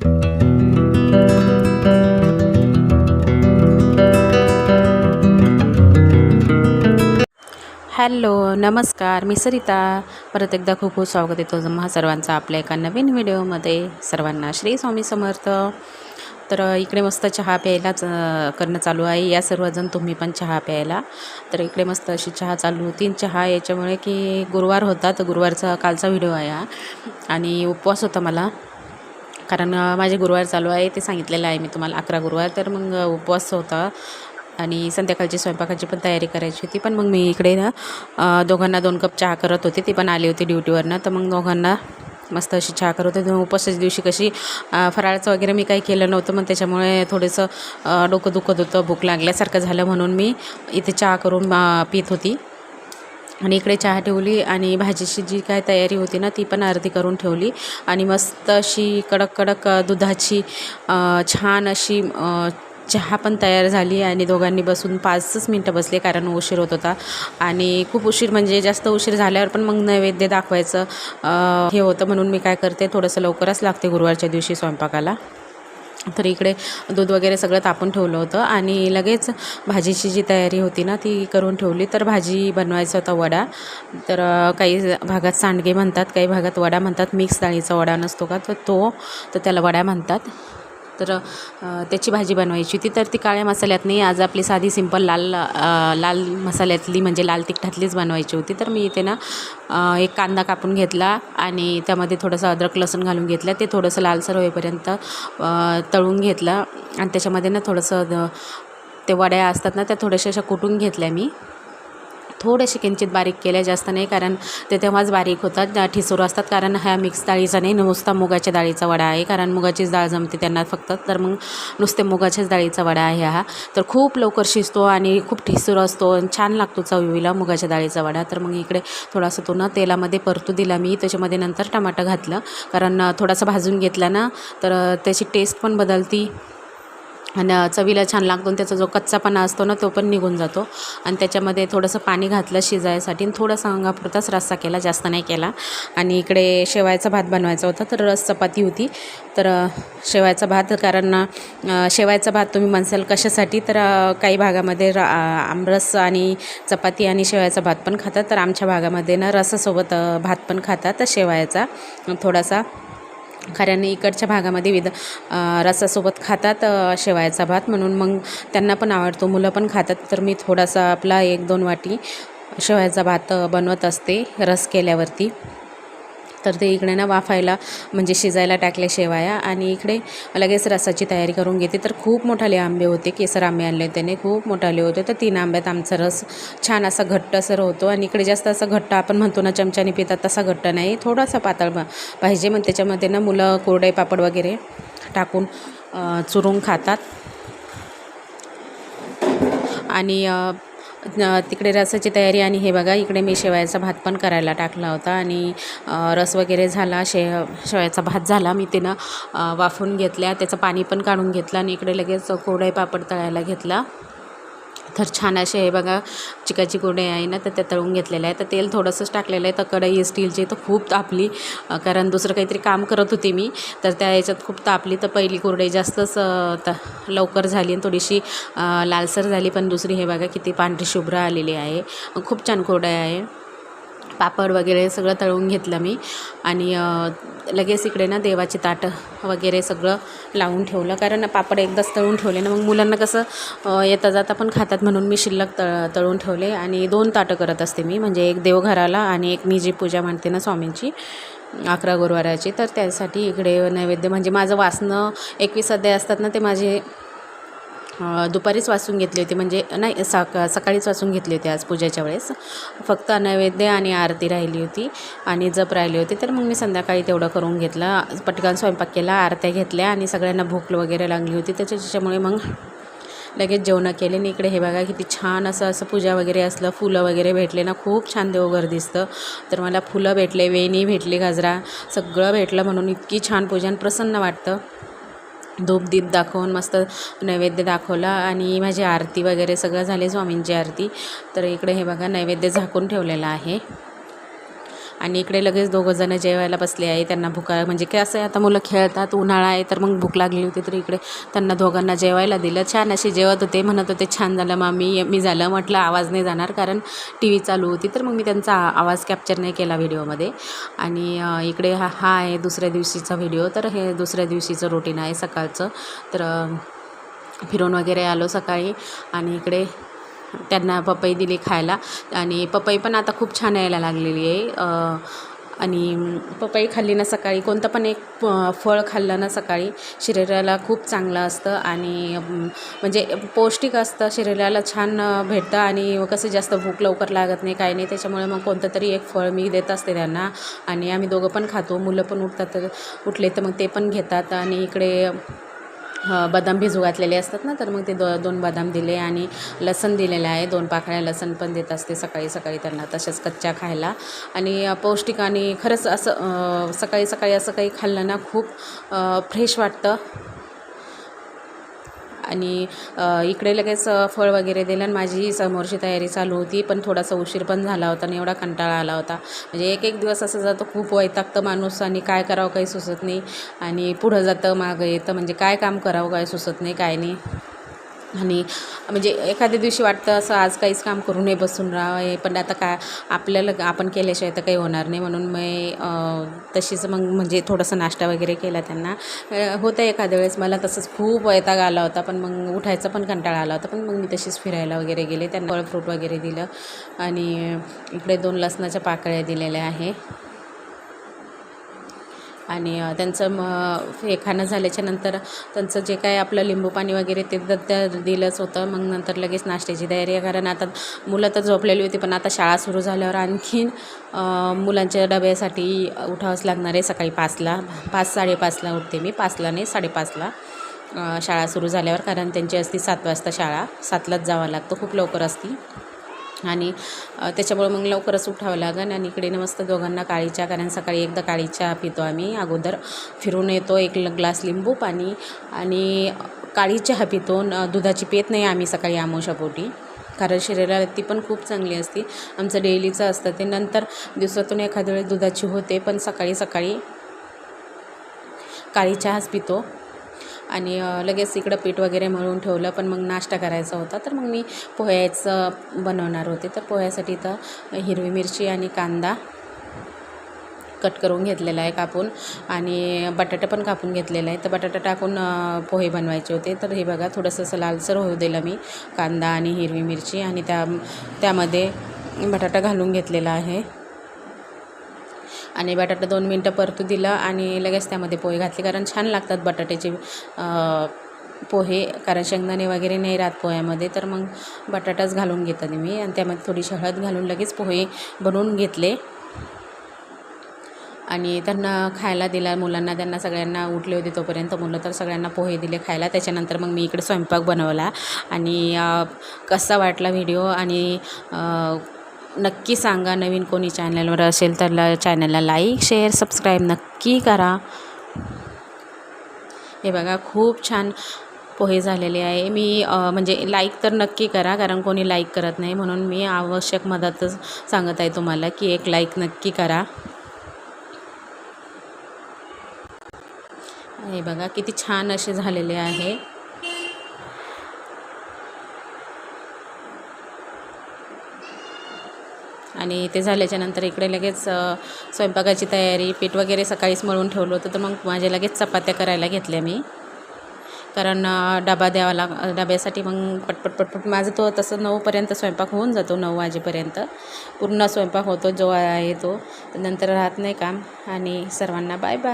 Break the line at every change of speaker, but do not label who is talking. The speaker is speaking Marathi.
हॅलो नमस्कार मी सरिता. परत एकदा खूप खूप स्वागत येतो तुम्हा सर्वांचा आपल्या एका नवीन व्हिडिओमध्ये. सर्वांना श्री स्वामी समर्थ. तर इकडे मस्त चहा प्यायलाच करणं चालू आहे. या सर्वजण तुम्ही पण चहा प्यायला. तर इकडे मस्त अशी चहा चालू होती. चहा याच्यामुळे की गुरुवार होता. तर गुरुवारचा कालचा व्हिडिओ आहे हा. आणि उपवास होता मला. कारण माझे गुरुवार चालू आहे ते सांगितलेलं आहे मी तुम्हाला अकरा गुरुवार. तर मग उपवास होता आणि संध्याकाळची स्वयंपाकाची पण तयारी करायची होती. पण मग मी इकडे ना दोघांना दोन कप चहा करत होते ती पण आली होती ड्युटीवरनं. तर मग दोघांना मस्त अशी चहा करत होते. उपवासाच्या दिवशी कशी फराळाचं वगैरे मी काही केलं नव्हतं मग त्याच्यामुळे थोडंसं डोकं दुखत होतं भूक लागल्यासारखं झालं म्हणून मी इथे चहा करून पित होती. आणि इकडे चहा ठेवली आणि भाजीची जी काय तयारी होती ना ती पण अर्धी करून ठेवली. आणि मस्त अशी कडक कडक दुधाची छान अशी चहा पण तयार झाली आणि दोघांनी बसून पाचच मिनटं बसले कारण उशीर होत होता. आणि खूप उशीर म्हणजे जास्त उशीर झाल्यावर पण मग नैवेद्य दाखवायचं हे होतं म्हणून मी काय करते थोडंसं लवकरच लागते गुरुवारच्या दिवशी स्वयंपाकाला. तर इकडे दूध वगैरे सगळं तापून ठेवलं होतं आणि लगेच भाजीची जी तयारी होती ना ती करून ठेवली. तर भाजी बनवायचा होता वडा. तर काही भागात सांडगे म्हणतात काही भागात वडा म्हणतात. मिक्स डाळीचा वडा नसतो का तर तो तर त्याला वडा म्हणतात. तर त्याची भाजी बनवायची होती. तर ती काळ्या मसाल्यात नाही आज आपली साधी सिंपल लाल लाल मसाल्यातली म्हणजे लाल तिखटातलीच बनवायची होती. तर मी इथे ना एक कांदा कापून घेतला आणि त्यामध्ये थोडंसं अद्रक लसूण घालून घेतलं. ते थोडंसं लालसर होईपर्यंत तळून घेतलं. आणि त्याच्यामध्ये ना थोडंसं द- ते वड्या असतात ना त्या थोड्याशा अशा कुटून घेतल्या मी. थोडेसे किंचित बारीक केल्या जास्त नाही कारण ते तेव्हाच बारीक होतात त्या ठिसूर असतात. कारण ह्या मिक्स डाळीचा नाही नुसता मुगाच्या डाळीचा वडा आहे. कारण मुगाचीच डाळ जमते त्यांना फक्त. तर मग नुसते मुगाच्याच डाळीचा वडा आहे हा. तर खूप लवकर शिजतो आणि खूप ठिसूर असतो आणि छान लागतो चवीला मुगाच्या डाळीचा वडा. तर मग इकडे थोडासा तो ना तेलामध्ये परतू दिला मी. त्याच्यामध्ये नंतर टमाटर घातलं. कारण थोडासा भाजून घेतला ना तर त्याची टेस्ट पण बदलती. आणि चवीला छान लागतो आणि त्याचा जो कच्चापणा असतो ना तो पण निघून जातो. आणि त्याच्यामध्ये थोडंसं पाणी घातलं शिजायसाठी आणि थोडासा अंगापुरताच रस्सा केला जास्त नाही केला. आणि इकडे शेवायचा भात बनवायचा होता तर रस चपाती होती. तर शेवायचा भात कारण शेवायचा भात तुम्ही म्हणसाल कशासाठी तर काही भागामध्ये र आमरस आणि चपाती आणि शेवायचा भात पण खातात. तर आमच्या भागामध्ये ना रसासोबत भात पण खातात शेवायचा थोडासा कारण इकडच्या भागामध्ये विद रसासोबत खातात अ, शेवायचा भात. म्हणून मग त्यांना पण आवडतो. मुलं पण खातात. तर मी थोडासा आपला एक दोन वाटी शेवायचा भात बनवत असते रस केल्यावरती. तर ते इकडे ना वाफायला म्हणजे शिजायला टाकले शेवाया. आणि इकडे लगेच रसाची तयारी करून घेते. तर खूप मोठाले आंबे होते केसर आंबे आणले त्याने. खूप मोठाले होते. तर तीन आंब्यात आमचा रस छान असा घट्टसर होतो आणि इकडे जास्त असा घट्ट आपण म्हणतो ना चमच्याने पितात तसा घट्ट नाही. थोडासा पातळ पाहिजे. मग त्याच्यामध्ये ना मुलं कोरडे पापड वगैरे टाकून चुरून खातात. आणि तिकडे रसाची तयारी आणि हे बघा इकडे मी शेवयाचा भात पण करायला टाकला होता आणि रस वगैरे झाला शे शेवयाचा भात झाला. मी तिनं वाफून घेतल्या त्याचं पाणी पण काढून घेतलं आणि इकडे लगेच कोरडाई पापड तळायला घेतला. तर छान असे हे बघा चिकाची गोडे आहे ना तर त्या तळून घेतलेलं आहे तर तेल थोडंसंच टाकलेलं आहे. तर कढई स्टीलची तर खूप तापली. कारण दुसरं काहीतरी काम करत होते मी. तर त्या याच्यात खूप तापली. तर पहिली कोरडे जास्तच त लवकर झाली आणि थोडीशी लालसर झाली. पण दुसरी हे बघा किती पांढरी शुभ्र आलेली आहे. खूप छान कोरडई आहे. पापड वगैरे सगळं तळून घेतलं मी. आणि लगेच इकडे ना देवाची ताटं वगैरे सगळं लावून ठेवलं. कारण पापड एकदाच तळून ठेवले ना मग मुलांना कसं येता जाता पण खातात म्हणून मी शिल्लक तळ तळून ठेवले. आणि दोन ताटं करत असते मी म्हणजे एक देवघराला आणि एक मी जी पूजा मांडते ना स्वामींची अकरा गुरुवाराची तर त्यासाठी इकडे नैवेद्य म्हणजे माझं वासनं एकवीस अध्याय असतात ना ते माझे दुपारीच वाचून घेतली होती. म्हणजे नाही साका सकाळीच वाचून घेतली होती आज पूजेच्या वेळेस. फक्त नैवेद्य आणि आरती राहिली होती आणि जप राहिली होती. तर मग मी संध्याकाळी तेवढं करून घेतलं. पटकन स्वयंपाक केला आरत्या घेतल्या आणि सगळ्यांना भूक वगैरे लागली होती. त्याच्यामुळे मग लगेच जेवणं केले. आणि इकडे हे बघा किती छान असं असं पूजा वगैरे असलं फुलं वगैरे भेटले ना. खूप छान देवघर दिसतं. तर मला फुलं भेटले वेणी भेटली गजरा सगळं भेटलं म्हणून इतकी छान पूजन प्रसन्न वाटतं. धूप दीप दाखवून मस्त नैवेद्य दाखवला आणि माझी आरती वगैरे सगळं झाले स्वामींची आरती. तर इकडे हे बघा नैवेद्य झाकून ठेवलेला आहे. आणि इकडे लगेच दोघंजणं जेवायला बसले आहे. त्यांना भुका म्हणजे काय असं आहे आता मुलं खेळतात उन्हाळा आहे तर मग भूक लागली होती तर इकडे त्यांना दोघांना जेवायला दिलं. छान असे जेवत होते म्हणत होते छान झालं मामी मी झालं. म्हटलं आवाज नाही जाणार कारण टी व्ही चालू होती. तर मग मी त्यांचा आवाज कॅप्चर नाही केला व्हिडिओमध्ये. आणि इकडे हा हा आहे दुसऱ्या दिवशीचा व्हिडिओ. तर हे दुसऱ्या दिवशीचं रुटीन आहे सकाळचं. तर फिरून वगैरे आलो सकाळी. आणि इकडे त्यांना पपई दिली खायला. आणि पपई पण आता खूप छान यायला लागलेली आहे. आणि पपई खाल्ली ना सकाळी कोणतं पण एक फळ खाल्लं ना सकाळी शरीराला खूप चांगलं असतं. आणि म्हणजे पौष्टिक असतं शरीराला छान भेटतं. आणि कसं जास्त भूक लवकर लागत नाही काही नाही. त्याच्यामुळे मग कोणतं तरी एक फळ मी देत असते त्यांना. आणि आम्ही दोघं पण खातो. मुलं पण उठतात उठले तर मग ते पण घेतात. आणि इकडे बदाम भिजू घातलेले असतात ना तर मग ते दो दोन बदाम दिले आणि लसण दिलेलं आहे. दोन पाकळ्या लसण पण देत असते सकाळी सकाळी त्यांना तशाच कच्च्या खायला. आणि पौष्टिक आणि खरंच असं सकाळी सकाळी असं काही खाल्लं ना खूप फ्रेश वाटतं. आणि इकडे लगेच फळ वगैरे दिलं आणि माझी समोरची तयारी चालू होती. पण थोडासा उशीर पण झाला होता आणि एवढा कंटाळा आला होता. म्हणजे एक एक दिवस असं जातं खूप वैतागतं माणूस आणि काय करावं काही सुचत नाही. आणि पुढं जातं मागं येतं. म्हणजे काय काम करावं काय सुचत नाही काय नाही. आणि म्हणजे एखाद्या दिवशी वाटतं असं आज काहीच काम करू नये बसून राहावं पण आता काय आपल्याला आपण केल्याशिवाय तर काही होणार नाही. म्हणून मी तशीच मग म्हणजे थोडंसं नाश्ता वगैरे केला त्यांना. होतं एखाद्या वेळेस मला तसंच खूप वैताग आला होता पण मग उठायचा पण कंटाळा आला होता पण मग मी तशीच फिरायला वगैरे गेले. त्यांना फळ फ्रूट वगैरे दिलं आणि इकडे दोन लसणाच्या पाकळ्या दिलेल्या आहे. आणि त्यांचं मग हे खाणं झाल्याच्यानंतर त्यांचं जे काय आपलं लिंबू पाणी वगैरे ते तर त्या दिलंच होतं. मग नंतर लगेच नाश्त्याची तयारी आहे. कारण आता मुलं तर झोपलेली होती पण आता शाळा सुरू झाल्यावर आणखीन मुलांच्या डब्यासाठी उठावंच लागणार आहे. सकाळी पाचला पाच साडेपाचला उठते मी. पाचला नाही साडेपाचला शाळा सुरू झाल्यावर. कारण त्यांची असती सात वाजता शाळा. सातलाच जावं लागतं. खूप लवकर असती. आणि त्याच्यामुळं त्याच्यामुळे मग लवकरच उठावं लागेल आणि इकडे मस्त दोघांना काळी चहा कारण सकाळी एकदा काळी चहा पितो आम्ही. अगोदर फिरून येतो एक ग्लास लिंबू पाणी आणि काळी चहा पितो. न- दुधाची पेत नाही आम्ही सकाळी आमोशापोटी कारण शरीराला ती पण खूप चांगली असते. आमचं डेलीचं असतं ते. नंतर दिवसातून एखाद्या वेळेस दुधाची होते पण सकाळी सकाळी काळी चहाच पितो. आणि लगेच इकडं पीठ वगैरे मळून ठेवलं पण मग नाश्ता करायचा होता. तर मग मी पोह्याचं बनवणार होते. तर पोह्यासाठी तर हिरवी मिरची आणि कांदा कट करून घेतलेला आहे कापून आणि बटाटा पण कापून घेतलेला आहे. तर बटाटा टाकून पोहे बनवायचे होते. तर हे बघा थोडंसं असं लालसर होऊ दिलं मी. कांदा आणि हिरवी मिरची आणि त्या त्यामध्ये बटाटा घालून घेतलेला आहे. आणि बटाटा दोन मिनटं परतू दिलं आणि लगेच त्यामध्ये पोहे घातले. कारण छान लागतात बटाट्याचे पोहे. कारण शेंगदाणे वगैरे नाही राहत पोह्यामध्ये तर मग बटाटाच घालून घेतात मी. आणि त्यामध्ये थोडीशी हळद घालून लगेच पोहे बनवून घेतले. आणि त्यांना खायला दिला मुलांना त्यांना सगळ्यांना उठले होते तोपर्यंत मुलं तर सगळ्यांना पोहे दिले खायला. त्याच्यानंतर मग मी इकडे स्वयंपाक बनवला. आणि कसा वाटला व्हिडिओ आणि नक्की सांगा नवीन कोणी चॅनलवर असेल तर ला चॅनलला लाईक शेअर सबस्क्राईब नक्की करा. हे बघा खूप छान पोहे झालेले आहे. मी म्हणजे लाईक तर नक्की करा कारण कोणी लाईक करत नाही. म्हणून मी आवश्यक मदतच सांगत आहे तुम्हाला की एक लाईक नक्की करा. हे बघा किती छान असे झालेले आहे. आणि ते झाल्याच्यानंतर इकडे लगेच स्वयंपाकाची तयारी पीठ वगैरे सकाळीच मळून ठेवलं होतं तर मग माझ्या लगेच चपात्या करायला घेतल्या मी. कारण डबा द्यावा लाग डब्यासाठी मग पटपट पटपट माझं तो तसं नऊपर्यंत स्वयंपाक होऊन जातो नऊ वाजेपर्यंत. पूर्ण स्वयंपाक होतो जो आहे तो. नंतर राहत नाही काम. आणि सर्वांना बाय बाय